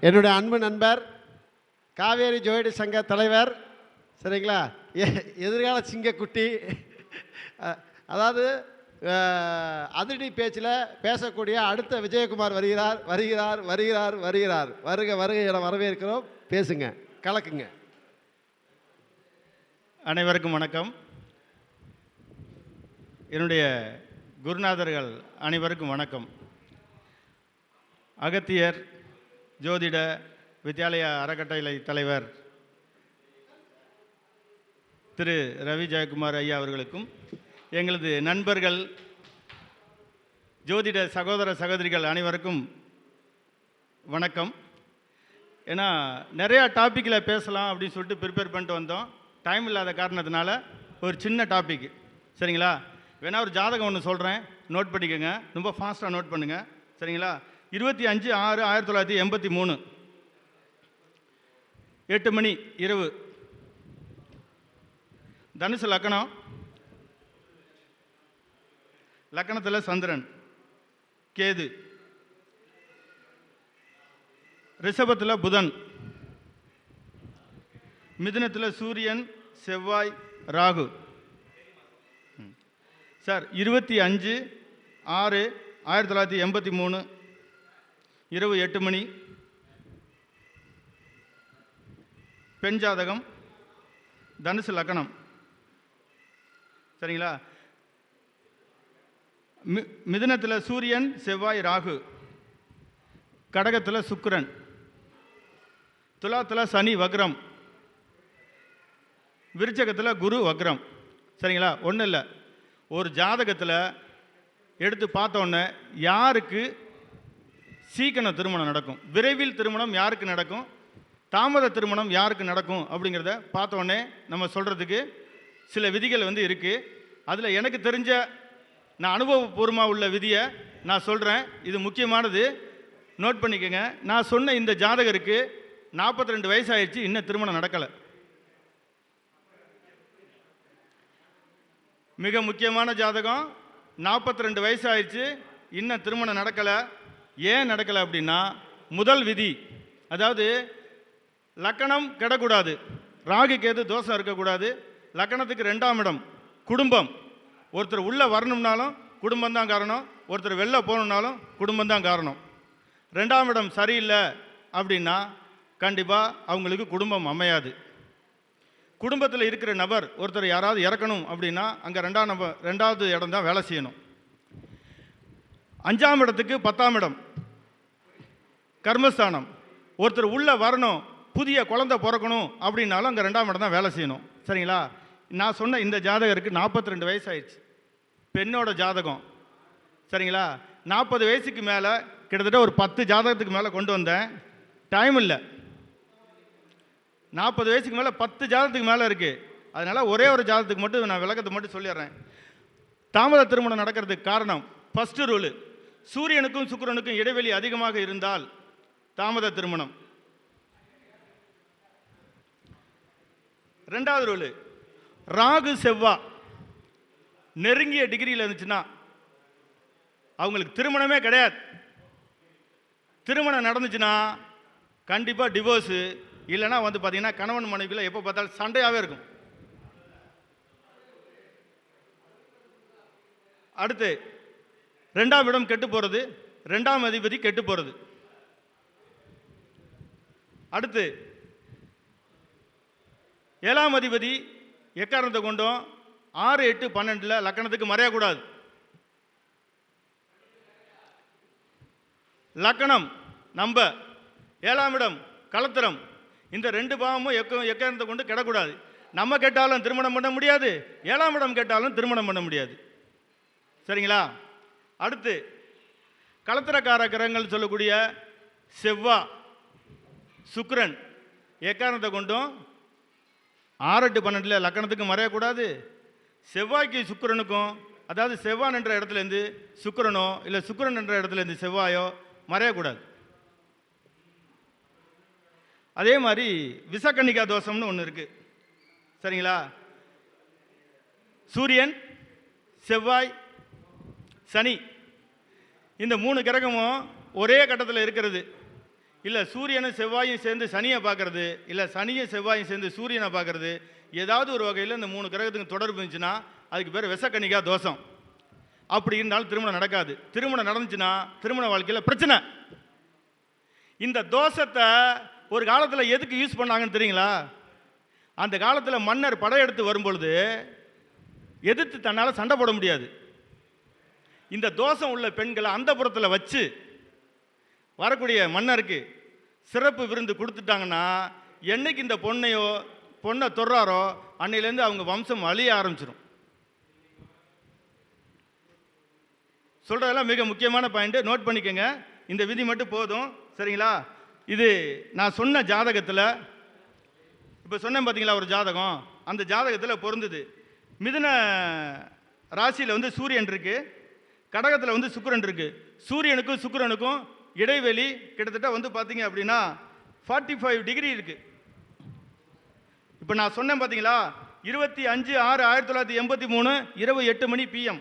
என்னுடைய அன்பு நண்பர் காவேரி ஜோயிடு சங்க தலைவர் சரிங்களா? எ- எதிர்கால சிங்கக்குட்டி அதாவது அதிரடி பேச்சில் பேசக்கூடிய அடுத்த விஜயகுமார் வருகிறார் வருகிறார் வருகிறார் வருகிறார். வருக வருக என வரவேற்கிறோம். பேசுங்க கலக்குங்க. அனைவருக்கும் வணக்கம். என்னுடைய குருநாதர்கள் அனைவருக்கும் வணக்கம். அகத்தியர் ஜோதிட வித்யாலய அறக்கட்டளை தலைவர் திரு ரவி ஜெயக்குமார் ஐயா அவர்களுக்கும் எங்களது நண்பர்கள் ஜோதிட சகோதர சகோதரிகள் அனைவருக்கும் வணக்கம். ஏன்னா நிறையா டாப்பிக்கில் பேசலாம் அப்படின்னு சொல்லிட்டு ப்ரிப்பேர் பண்ணிட்டு வந்தோம். டைம் இல்லாத காரணத்தினால ஒரு சின்ன டாபிக் சரிங்களா? வேணா ஒரு ஜாதகம் ஒன்று சொல்கிறேன் நோட் பண்ணிக்கோங்க. ரொம்ப ஃபாஸ்ட்டாக நோட் பண்ணுங்கள் சரிங்களா? இருபத்தி அஞ்சு ஆறு ஆயிரத்தி தொள்ளாயிரத்தி எண்பத்தி மூணு. எட்டு மணி இரவு. தனுசு லக்கணம். லக்கணத்தில் சந்திரன். கேது. ரிஷபத்தில் புதன். மிதுனத்தில் சூரியன் செவ்வாய் ராகு. சார் இருபத்தி அஞ்சு ஆறு ஆயிரத்தி தொள்ளாயிரத்தி எண்பத்தி மூணு. இரவு எட்டு மணி. பெண் ஜாதகம். தனுசு லக்கணம். சரிங்களா? மி மிதுனத்தில் சூரியன் செவ்வாய் ராகு. கடகத்தில் சுக்கரன். துலாத்தில் சனி வக்ரம். விருச்சகத்தில் குரு வக்ரம். சரிங்களா? ஒன்றும் இல்லை ஒரு ஜாதகத்தில் எடுத்து பார்த்தோன்னே யாருக்கு சீக்கிரம் திருமணம் நடக்கும். விரைவில் திருமணம் யாருக்கு நடக்கும்? தாமத திருமணம் யாருக்கு நடக்கும்? அப்படிங்கிறத பார்த்தோன்னே நம்ம சொல்கிறதுக்கு சில விதிகள் வந்து இருக்குது அதில் எனக்கு தெரிஞ்ச நான் அனுபவபூர்வமாக உள்ள விதியை நான் சொல்கிறேன் இது முக்கியமானது. நோட் பண்ணிக்கோங்க. நான் சொன்ன இந்த ஜாதகருக்கு நாற்பத்தி ரெண்டு வயசாயிடுச்சு இன்னும் திருமணம் நடக்கலை. மிக முக்கியமான ஜாதகம் நாற்பத்தி ரெண்டு வயசு ஆயிடுச்சு இன்னும் திருமணம் நடக்கலை. ஏன் நடக்கலை அப்படின்னா முதல் விதி அதாவது லக்கணம் கெடக்கூடாது. ராகு கேது தோசை இருக்கக்கூடாது லக்கணத்துக்கு ரெண்டாம் இடம் குடும்பம். ஒருத்தர் உள்ளே வரணும்னாலும் குடும்பம் தான் காரணம். ஒருத்தர் வெளில போகணுன்னாலும் குடும்பம் தான் காரணம். ரெண்டாம் இடம் சரியில்லை அப்படின்னா கண்டிப்பாக அவங்களுக்கு குடும்பம் அமையாது. குடும்பத்தில் இருக்கிற நபர் ஒருத்தர் யாராவது இறக்கணும் அப்படின்னா அங்கே ரெண்டாம் நபர் ரெண்டாவது இடம் தான் வேலை செய்யணும். அஞ்சாம் இடத்துக்கு பத்தாம் இடம் கர்மஸ்தானம். ஒருத்தர் உள்ளே வரணும் புதிய குழந்தை பிறக்கணும் அப்படின்னாலும் அங்கே ரெண்டாம் இடம் தான் வேலை செய்யணும். சரிங்களா? நான் சொன்ன இந்த ஜாதகருக்கு நாற்பத்தி ரெண்டு வயசு ஆயிடுச்சு பெண்ணோட ஜாதகம். சரிங்களா? நாற்பது வயசுக்கு மேலே கிட்டத்தட்ட ஒரு பத்து ஜாதகத்துக்கு மேலே கொண்டு வந்தேன். டைம் இல்லை. நாற்பது வயசுக்கு மேலே பத்து ஜாதகத்துக்கு மேலே இருக்குது அதனால் ஒரே ஒரு ஜாதகத்துக்கு மட்டும் நான் விளக்கத்தை மட்டும் சொல்லிடுறேன். தாமத திருமணம் நடக்கிறதுக்கு காரணம் ஃபஸ்ட்டு ரூலு சூரியனுக்கும் சுக்கரனுக்கும் இடைவெளி அதிகமாக இருந்தால் தாமத திருமணம். ரெண்டாவது ரூல் ராகு செவ்வா நெருங்கிய டிகிரியில் இருந்துச்சுன்னா அவங்களுக்கு திருமணமே கிடையாது. திருமணம் நடந்துச்சுன்னா கண்டிப்பாக டிவோர்ஸு இல்லைனா வந்து பார்த்தீங்கன்னா கணவன் மனைவியில் எப்போ பார்த்தாலும் சண்டையாகவே இருக்கும். அடுத்து ரெண்டாம் இடம் கெட்டு போகிறது ரெண்டாம் அதிபதி கெட்டு போகிறது அடுத்து ஏழாம் அதிபதி எக்காரணத்தை கொண்டும்? ஆறு எட்டு பன்னெண்டில் லக்கணத்துக்கு மறையக்கூடாது. லக்கணம் நம்ப ஏழாம் இடம் கலத்திரம். இந்த ரெண்டு பாவமும் எக்க எக்காரணத்தை கொண்டு கிடக்கூடாது. நம்ம கேட்டாலும் திருமணம் பண்ண முடியாது. ஏழாம் இடம் கேட்டாலும் திருமணம் பண்ண முடியாது. சரிங்களா? அடுத்து கலத்திரக்கார கிரகங்கள் சொல்லக்கூடிய செவ்வா. சுக்ரன் எக்காரணத்தை கொண்டும் ஆறெட்டு பன்னெண்டில் லக்கணத்துக்கு மறையக்கூடாது. செவ்வாய்க்கு சுக்கரனுக்கும் அதாவது செவ்வான் என்ற இடத்துலேருந்து சுக்கிரனோ இல்லை சுக்கிரன் என்ற இடத்துலேருந்து செவ்வாயோ மறையக்கூடாது. அதே மாதிரி விசக்கன்னிகா தோஷம்னு ஒன்று இருக்குது சரிங்களா? சூரியன் செவ்வாய் சனி. இந்த மூணு கிரகமும் ஒரே கட்டத்தில் இருக்கிறது. இல்லை சூரியனும் செவ்வாயும் சேர்ந்து சனியை பார்க்கறது இல்லை சனியும் செவ்வாயும் சேர்ந்து சூரியனை பார்க்கறது ஏதாவது ஒரு வகையில் இந்த மூணு கிரகத்துக்கு தொடர்பு இருந்துச்சுன்னா அதுக்கு பேர் விசக்கணிக்கா தோஷம். அப்படி இருந்தாலும் திருமணம் நடக்காது. திருமணம் நடந்துச்சுன்னா திருமண வாழ்க்கையில் பிரச்சனை. இந்த தோஷத்தை ஒரு காலத்தில் எதுக்கு யூஸ் பண்ணாங்கன்னு தெரியுங்களா? அந்த காலத்தில் மன்னர் படையெடுத்து வரும்பொழுது எதிர்த்து தன்னால் சண்டை போட முடியாது. இந்த தோஷம் உள்ள பெண்களை அந்த புறத்தில் வச்சு வரக்கூடிய மன்னருக்கு சிறப்பு விருந்து கொடுத்துட்டாங்கன்னா என்னைக்கு இந்த பொண்ணையோ பொண்ணை தொடுறாரோ அன்னையிலேருந்து அவங்க வம்சம் அழிய ஆரம்பிச்சிடும் சொல்கிறதெல்லாம் மிக முக்கியமான பாயிண்ட்டு நோட் பண்ணிக்கோங்க. இந்த விதி மட்டும் போதும். சரிங்களா? இது நான் சொன்ன ஜாதகத்தில் இப்போ சொன்னேன் பார்த்தீங்களா ஒரு ஜாதகம்? அந்த ஜாதகத்தில் பொருந்துது. மிதுன ராசியில் வந்து சூரியன் இருக்குது கடகத்தில் வந்து சுக்கரன் இருக்குது சூரியனுக்கும் சுக்கரனுக்கும் இடைவெளி கிட்டத்தட்ட வந்து பார்த்தீங்க அப்படின்னா ஃபார்ட்டி ஃபைவ் டிகிரி இருக்குது இப்போ நான் சொன்னேன் பார்த்தீங்களா இருபத்தி அஞ்சு ஆறு ஆயிரத்தி தொள்ளாயிரத்தி எண்பத்தி மூணு இரவு எட்டு மணி பிஎம்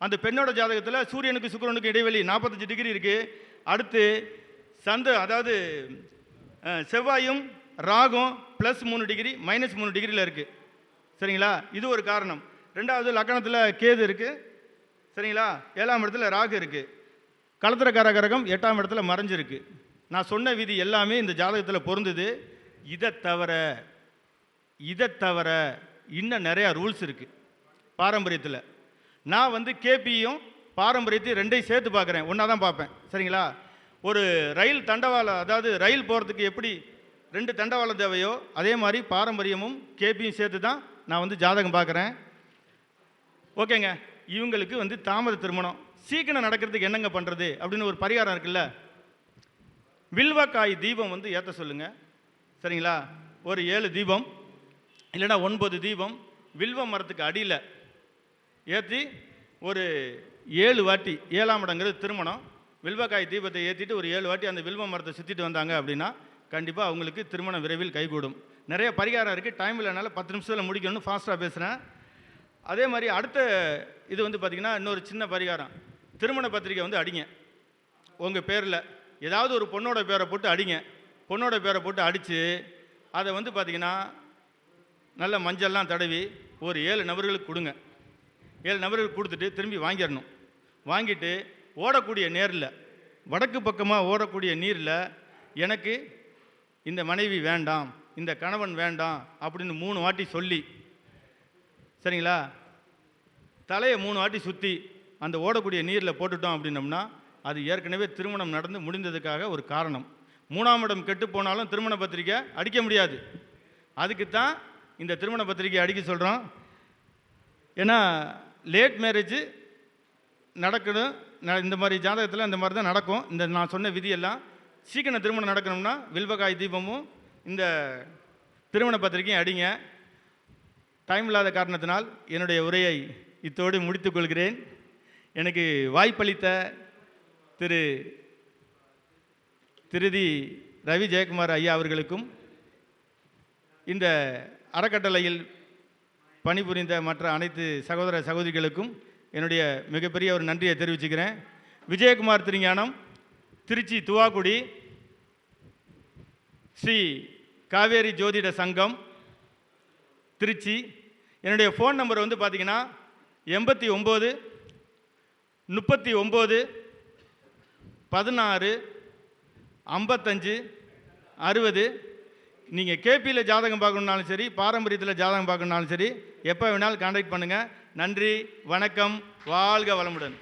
அந்த பெண்ணோட ஜாதகத்தில் சூரியனுக்கு சுக்கிரனுக்கு இடைவெளி நாற்பத்தஞ்சு டிகிரி இருக்குது அடுத்து சந்த அதாவது செவ்வாயும் ராகும் ப்ளஸ் மூணு டிகிரி மைனஸ் மூணு டிகிரியில் இருக்குது சரிங்களா? இது ஒரு காரணம். ரெண்டாவது லக்கணத்தில் கேது இருக்குது சரிங்களா? ஏழாம் இடத்துல ராகு இருக்குது களத்திரக்கார கரகரகம் எட்டாம் இடத்துல மறைஞ்சிருக்கு. நான் சொன்ன விதி எல்லாமே இந்த ஜாதகத்தில் பொருந்துது. இதை தவிர இதை தவிர இன்னும் நிறையா ரூல்ஸ் இருக்குது பாரம்பரியத்தில். நான் வந்து கேபியும் பாரம்பரியத்தையும் ரெண்டையும் சேர்த்து பார்க்குறேன். ஒன்றா தான் பார்ப்பேன். சரிங்களா? ஒரு ரயில் தண்டவாளம் அதாவது ரயில் போகிறதுக்கு எப்படி ரெண்டு தண்டவாளம் தேவையோ அதே மாதிரி பாரம்பரியமும் கேபியும் சேர்த்து தான் நான் வந்து ஜாதகம் பார்க்குறேன். ஓகேங்க. இவங்களுக்கு வந்து தாமத திருமணம். சீக்கிரம் நடக்கிறதுக்கு என்னங்க பண்ணுறது அப்படின்னு ஒரு பரிகாரம் இருக்குல்ல. வில்வக்காய் தீபம் வந்து ஏற்ற சொல்லுங்கள் சரிங்களா? ஒரு ஏழு தீபம் இல்லைன்னா ஒன்பது தீபம் வில்வ மரத்துக்கு அடியில் ஏற்றி ஒரு ஏழு வாட்டி ஏழாம் இடங்கிறது திருமணம். வில்வக்காய் தீபத்தை ஏற்றிட்டு ஒரு ஏழு வாட்டி அந்த வில்வ மரத்தை சுற்றிட்டு வந்தாங்க அப்படின்னா கண்டிப்பாக அவங்களுக்கு திருமணம் விரைவில் கைகூடும். நிறைய பரிகாரம் இருக்குது டைம் இல்லைனால பத்து நிமிஷத்தில் முடிக்கணும்னு ஃபாஸ்ட்டாக பேசுகிறேன் அதே மாதிரி அடுத்த இது வந்து பார்த்திங்கன்னா இன்னொரு சின்ன பரிகாரம். திருமண பத்திரிக்கை வந்து அடிங்க. உங்கள் பேரில் ஏதாவது ஒரு பொண்ணோட பேரை போட்டு அடிங்க. பொண்ணோட பேரை போட்டு அடித்து அதை வந்து பார்த்திங்கன்னா நல்ல மஞ்சள்லாம் தடவி ஒரு ஏழு நபர்களுக்கு கொடுங்க. ஏழு நபர்களுக்கு கொடுத்துட்டு திரும்பி வாங்கிடணும். வாங்கிட்டு ஓடக்கூடிய நேரில் வடக்கு பக்கமாக ஓடக்கூடிய நீரில் எனக்கு இந்த மனைவி வேண்டாம் இந்த கணவன் வேண்டாம் அப்படின்னு மூணு வாட்டி சொல்லி சரிங்களா? தலையை மூணு வாட்டி சுற்றி அந்த ஓடக்கூடிய நீரில் போட்டுட்டோம் அப்படின்னம்னா அது ஏற்கனவே திருமணம் நடந்து முடிந்ததுக்காக ஒரு காரணம். மூணாம் இடம் கெட்டு போனாலும் திருமண பத்திரிக்கை அடிக்க முடியாது. அதுக்கு தான் இந்த திருமண பத்திரிக்கை அடிக்க சொல்கிறோம் ஏன்னா லேட் மேரேஜ் நடக்கணும் ந- இந்த மாதிரி ஜாதகத்தில் இந்த மாதிரி தான் நடக்கும். இந்த நான் சொன்ன விதியெல்லாம் சீக்கிரம் திருமணம் நடக்கணும்னா வில்வகாய் தீபமும் இந்த திருமண பத்திரிக்கையும் அடிங்க. டைம் இல்லாத காரணத்தினால் என்னுடைய உரையை இத்தோடு முடித்துக் கொள்கிறேன். எனக்கு வாய்ப்பளித்த திரு திருதி ரவி ஜெயக்குமார் ஐயா அவர்களுக்கும் இந்த அறக்கட்டளையில் பணிபுரிந்த மற்ற அனைத்து சகோதர சகோதரிகளுக்கும் என்னுடைய மிகப்பெரிய ஒரு நன்றியை தெரிவிச்சுக்கிறேன். விஜயகுமார் திருஞானம் திருச்சி துவாக்குடி ஸ்ரீ காவேரி ஜோதிட சங்கம் திருச்சி. என்னுடைய ஃபோன் நம்பர் வந்து பார்த்தீங்கன்னா எண்பத்தி ஒம்பது முப்பத்தி ஒம்பது பதினாறு ஐம்பத்தஞ்சு அறுபது. நீங்கள் கேபியில் ஜாதகம் பார்க்கணுன்னாலும் சரி பாரம்பரியத்தில் ஜாதகம் பார்க்கணுன்னாலும் சரி எப்போ வேணாலும் கான்டாக்ட் பண்ணுங்கள் நன்றி வணக்கம் வாழ்க வளமுடன்.